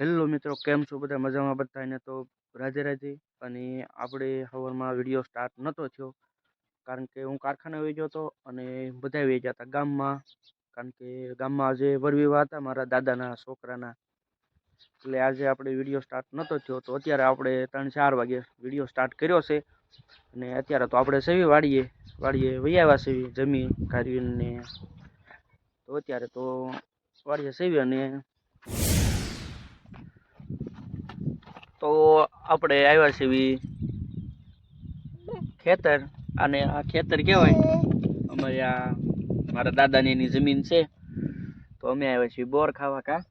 Hello મિત્રો, કેમ છો બધા? મજામાં બધાને તો રાધે રાધે. અને આપણે હવરમાં વીડિયો સ્ટાર્ટ નહોતો થયો. કારણ કે હું કારખાને વહી ગયો હતો અને બધા વહી ગયા હતા ગામમાં. કારણ કે ગામમાં આજે વરવીવા હતા મારા દાદાના, છોકરાના. એટલે આજે આપણે વીડિયો સ્ટાર્ટ નહોતો થયો. તો અત્યારે આપણે ત્રણ ચાર વાગે વીડિયો સ્ટાર્ટ કર્યો છે. અને અત્યારે તો આપણે સેવી વાડીએ વાડીએ વૈયાવા સેવી જમી કાઢીને તો અત્યારે તો વાડીએ સેવી અને તો આપણે આવ્યા છીએ ખેતર. અને આ ખેતર કહેવાય અમારે આ મારા દાદાની એની જમીન છે. તો અમે આવ્યા છીએ બોર ખાવા કા?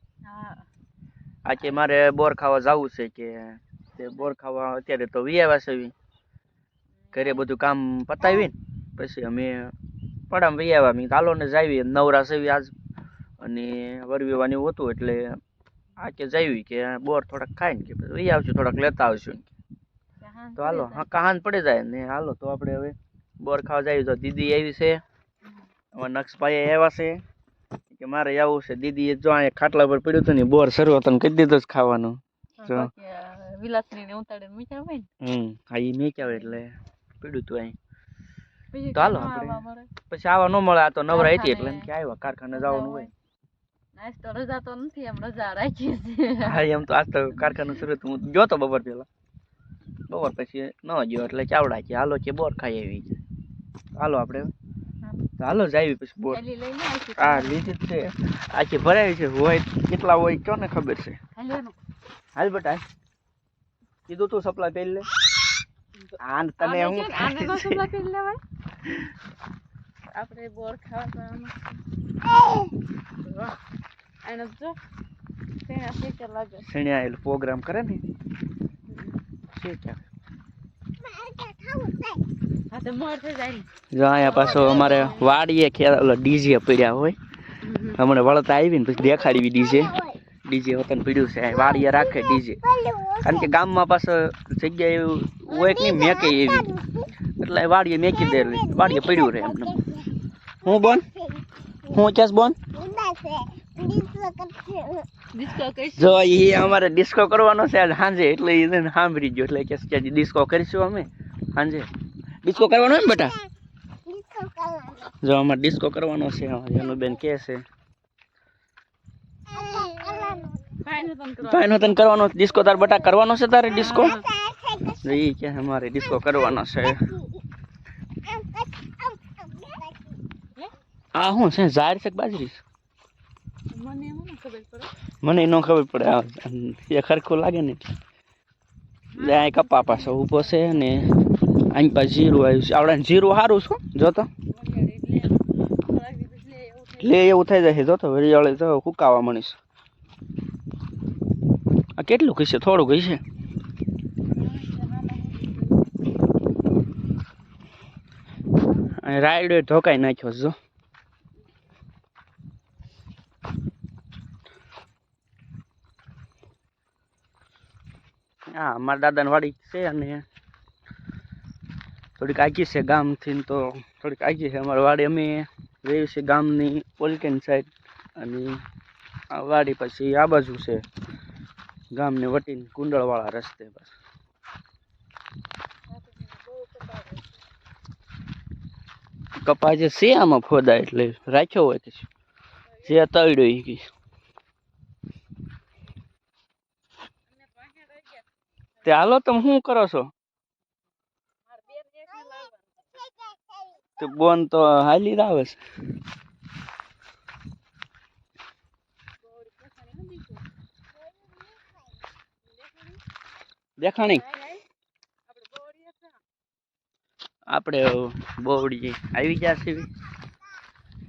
આજે મારે બોર ખાવા જવું છે કે તે બોર ખાવા અત્યારે તો વી આવ્યા છે ઘરે બધું કામ પતાવી પછી અમે પડામ વી આવ્યા. મેં ચાલો ને જાવી નવરા સેવી આજ. અને વરવીવાની હતું એટલે આ કે જાવી કે બોર થોડાક ખાઈને કે પછી આવશું થોડાક લેતા આવશું તો હાલો હા કહાન પડી જાય ને હાલો તો આપણે હવે બોર ખાવા જઈએ તો દીદી આવી છે. અમારા નક્ષભાઈ આવ્યા છે. કે મારે આવવું છે દીદી જો અહીંયા ખાટલા પર પડ્યું હતું ને બોર શરૂ હતો કહી દીધું જ ખાવાનું. જો. ને હોય ને? હમ હા એ મેં હોય એટલે પડ્યું હતું અહીં. તો હાલો આપણે. પછી આવા ન મળે આ તો નવરા હતી એટલે કે આવ્યા કારખાને જવાનું હોય. નાસ્તો રજા તો નથી એમ રજા રાખી છે. હા એમ તો આજ તો કારખાનું શરૂ હું ગયો તો બપોર પેલા બપોર પછી ન ગયો એટલે ચાવડા કે હાલો કે બોર ખાઈ આવી છે. હાલો આપણે. તો હાલો જાવી પછી બોર. આ લીધી છે. આખી ભરાય છે. હોય કેટલા હોય કયો ને ખબર છે? હાલ બેટા કીધું તું સપ્લાય પહેરી લે. આ તને હું? આને સપ્લાય લેવાય? આપણે બોર ખાવા જો લાગે પ્રોગ્રામ કરે ને થઈ જાય અહીંયા પાછો અમારે વાડીએ ખેર ઓલો ડીજે પડ્યા હોય. હમણાં વળતા આવી ને પછી દેખાડી ડીજે. ડીજે વતન પડ્યું છે. વાડીએ રાખે ડીજે. કારણ કે ગામમાં પાછો જગ્યા એવું હોય કે નહીં મેકે એવી. એટલે વાડીએ મેકી દે વાડીએ પડ્યું રહે એમને. હું બોન? હું કેસ બોન? જો એ અમારે ડિસ્કો કરવાનો છે આજ સાંજે. એટલે એને સાંભળી ગયો. એટલે કે આજે ડિસ્કો કરીશું અમે. સાંજે. ડિસ્કો કરવાનો ને બેટા? જો અમારે ડિસ્કો કરવાનો છે. એનું બેન કે છે ભાઈ નો તને કરવાનો ડિસ્કો તાર બટા કરવાનો છે તારે ડિસ્કો એ કે અમારે ડિસ્કો કરવાનો છે. આ શું છે? ઝાડ છે બાજરી છે? મને ન ખબર પડે. મને ન ખબર પડે. એ ખરખું લાગે ને. અહીં કપા પાસે ઊભો છે ને. અહીં પાસે જીરું આવ્યું છે. આપણે જીરું સારું શું જોતો લે, એવું થઈ છે. જોતો વરિયાળે તો કુકાવા મળીશ આ કેટલું કહીશે થોડું કહીશે રાઈડ ઢોકાઈ નાખ્યો જો. હા મારા દાદાની વાડી છે અને થોડીક આગી છે ગામથી તો થોડીક આગી છે અમારી વાડી અમે રહી છે ગામની પોલિટેન સાઈડ અને આ વાડી પછી આ બાજુ છે ગામને વટીને કુંડળવાળા રસ્તે બસ કપા જે છે આમાં ફોદા એટલે રાખ્યો હોય કે? જે તળ્યો એ કઈ તે હાલો તમે શું કરો છો? તે બોન તો હાલી જ આવે છે. દેખાણી. આપણે બોવડી આવી ગયા છે.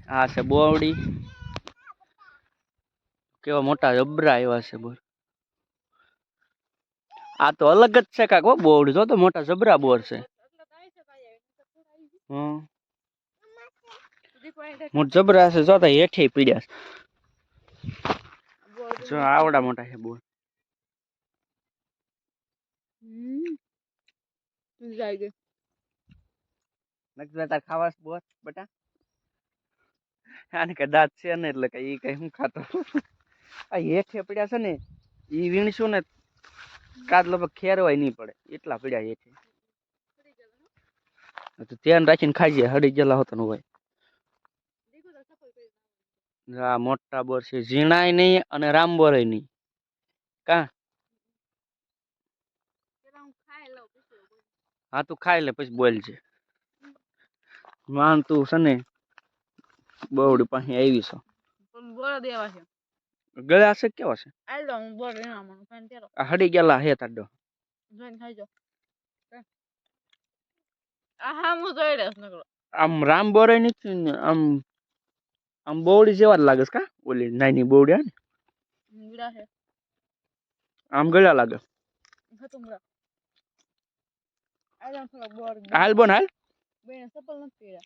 હા છે બોવડી. કેવા મોટા જબરા આવ્યા છે બોર આ તો અલગ જ છે કાકો હો બોવડી જો તો મોટા જબરા બોર છે. હમ. મોટ જબરા છે જો તો હેઠે પીડ્યા છે. જો આવડા મોટા છે બોર. જાય ગઈ નકર તાર ખાવાસ બોસ બટા. આને કે દાંત છે ને એટલે કઈ કઈ હું ખાતો. આ હેઠે પડ્યા છે ને એ વીણશું ને કાદ લગભગ ખેરવાય નહીં પડે, એટલા પીડ્યા છે ધ્યાન રાખીને ખાઈએ, હળી ગયેલા હોતા હોય. આ મોટા બોર છે, ઝીણાય નહીં અને રામબોરય નહીં. કા. હા, તું ખાઈ લે, પછી બોલજે માન તું છે ને, બહુડી પાસે આવી છો. બોલો દેવા છે. ગળા છે કેવો છે? આઈ લો હું બોલ રીણામણ ફેન તેરો આ હડી ગયેલા હે તાડો જોઈન ખાઈ જો આહા હા જોઈ રહ્યો નકરો. આમ રામબોરય નથી ને આમ આમ બોવડી જેવા જ લાગે છે કા? ઓલી નાની બોવડી ને મીડા હે. આમ ગળા લાગે. ખતું મરા આઈ લો થોડો બોર હાલ બોન હાલ. બેને સફળ નથી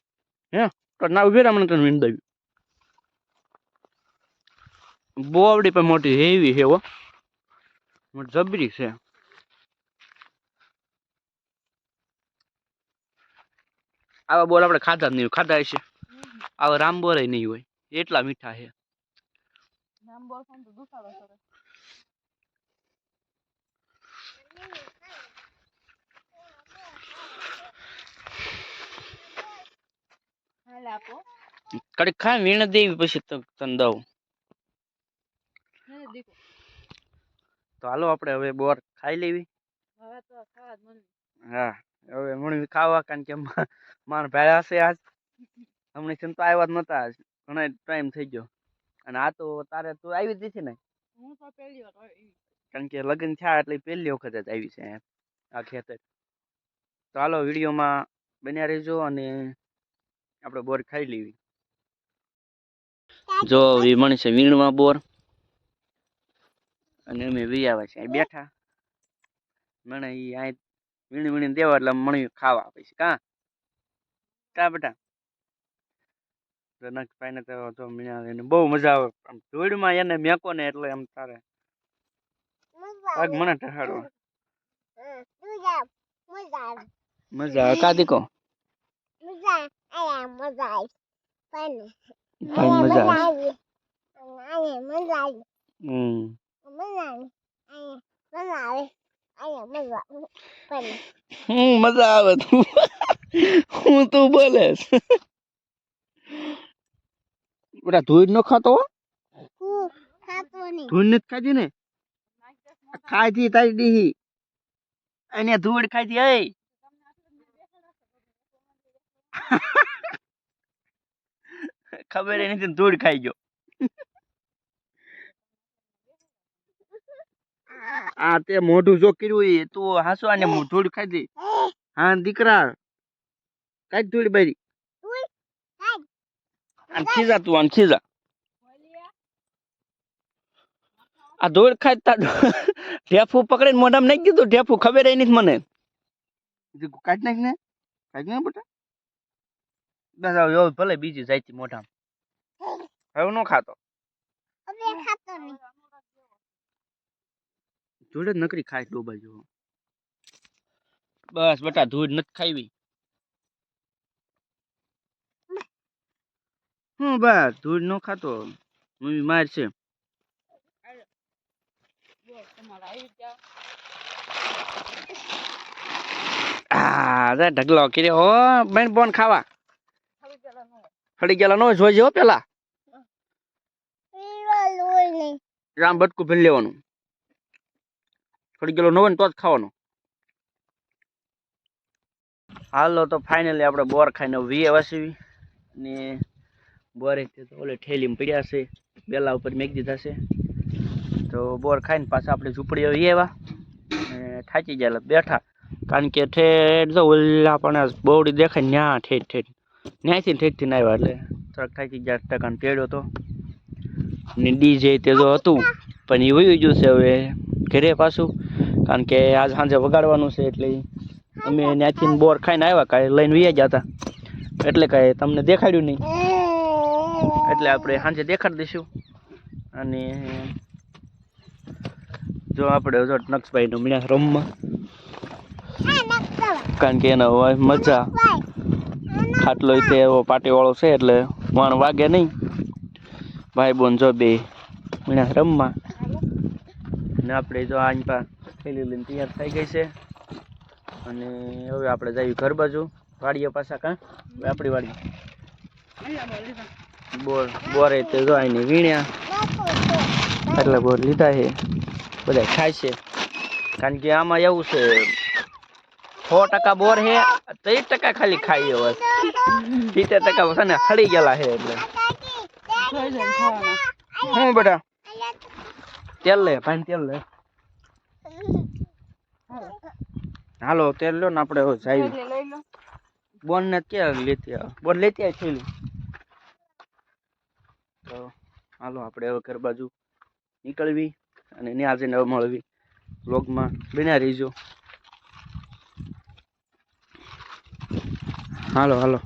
હે તો ના ઊભી રામ ને તને વીણ દઈ બોવડી પણ મોટી હેવી છે હો. જબરી છે. આવા બોલ આપણે ખાધા જ નહીં હોય. ખાધા હશે. આવા રામબોરય નહીં હોય એટલા મીઠા છે. ખાય વીણ દેવી પછી તને દઉં. તો હાલો આપણે હવે બોર ખાઈ લેવી. હા હવે મણી ખાવા કારણ કે માર મારા હશે આજ. હમણાં છે તો આવ્યા જ નતા આજ. ઘણો ટાઈમ થઈ ગયો. અને આ તો તારે તું આવી જ નથી ને. હું તો પહેલી વાર કારણ કે લગ્ન થયા એટલે પહેલી વખત જ આવી છે આ ખેતર. તો હાલો વિડીયોમાં બન્યા રહેજો અને આપણે બોર ખાઈ લેવી. જો વિમણ છે વીણમાં બોર. અને અમે વી આવ્યા છે. અહીં બેઠા. મને ઈ અહીં વીણી વીણી દેવા એટલે મણી ખાવા પછી કા? કા બેટા? રનકભાઈ ને તો તો મીણા એને બહુ મજા આવે. આમ ધૂળમાં એને મેકો ને એટલે એમ તારે પગ મને ટહાડવા મજા આવે કા દીકો? ભાઈ મજા આવે. હમ. હું મજા આવે તું હું તું બોલે બેટા ધૂળ નો ખાતો હો? ધૂળ નથી ખાધી ને ખાધી તારી દીહી અને ધૂળ ખાધી એ ખબર એની નથી ધૂળ ખાઈ ગયો આ તે મોઢું જો કર્યું એ તું હાસો આને મોઢું ખાધી હા દીકરા કાઈ ધૂળ બારી? આને ખીજા તું આમ ખીજા. આ ધોળ ખાતા ઢેફુ ઢેફું પકડીને મોઢામાં નાખી દીધું ઢેફું ખબર એની નથી મને. કાઢ નાખ ને? કાઢ ને બેટા બસ હવે ભલે બીજી જાય મોઢામાં. હવે નો ખાતો. ધૂળ જ નકરી ખાય ડોબા જેવો. બસ બટા ધૂળ નથી ખાવી. હું બસ ધૂળ નો ખાતો મમ્મી માર છે. ઢગલો કર્યો હો બેન બોન ખાવા. ખડી ગયેલા નો જોઈજો હો પેલા. રામ બટકું ભરી લેવાનું. ખડી ગયેલો ન હોય ને તો જ ખાવાનું. હાલો તો ફાઇનલી આપણે બોર ખાઈને વીએ વસીવી ને બોરે ઓલે ઠેલીમાં પડ્યા છે. બેલા ઉપર મેક દીધા છે. તો બોર ખાઈને પાછા આપણે ઝૂંપડીઓ વી એવા. થાચી એટલે બેઠા. કારણ કે ઠેઠ જો ઓલા પણ બોવડી દેખાય ન્યા ઠેઠ ઠેઠ. ન્યાયથી ઠેઠથી આવ્યા એટલે થોડાક થાકી ગયા, ટકાને પેડ્યો હતો ને ડીજે તે જો હતું. પણ એ વયું ગયું છે હવે. ઘરે પાછું, કારણ કે આજ સાંજે વગાડવાનું છે એટલે અમે ત્યાંથી બોર ખાઈને આવ્યા, કાંઈ લઈને વયા ગયા હતા. એટલે કાંઈ તમને દેખાડ્યું નહીં. એટલે આપણે સાંજે દેખાડી દઈશું. અને જો આપણે જો નક્ષભાઈનો મળ્યા રમવા. કારણ કે એનો હોય મજા. ખાટલો તે એવો પાટીવાળો છે એટલે વણ વાગે નહીં. ભાઈ બોન જો બે મળ્યા રમવા. ને આપણે જો આની પા થેલી લઈને તૈયાર થઈ ગઈ છે. અને હવે આપણે જઈએ ઘર બાજુ. વાડીએ પાછા કાં? હવે આપણી વાડી બોર બોરે તે જો આને વીણ્યા. એટલે બોર લીધા છે. બધા ખાય છે. કારણ કે આમાં એવું છે સો ટકા બોર છે ત્રીસ ટકા ખાલી ખાઈએ બસ. સિત્તેર ટકા છે ને હળી ગયેલા છે એટલે. હું બેટા? તેલ લે ભાઈ તેલ લે. હાલો તેલ લો ને આપણે લઈ બોન ને ક્યાં લેતી આવે બોન લેતી આવી થેલી. તો હાલો આપણે હવે ઘર બાજુ નીકળવી અને એને આજે હવે મળવી. વ્લોગમાં બન્યા રહીજો. હાલો હાલો.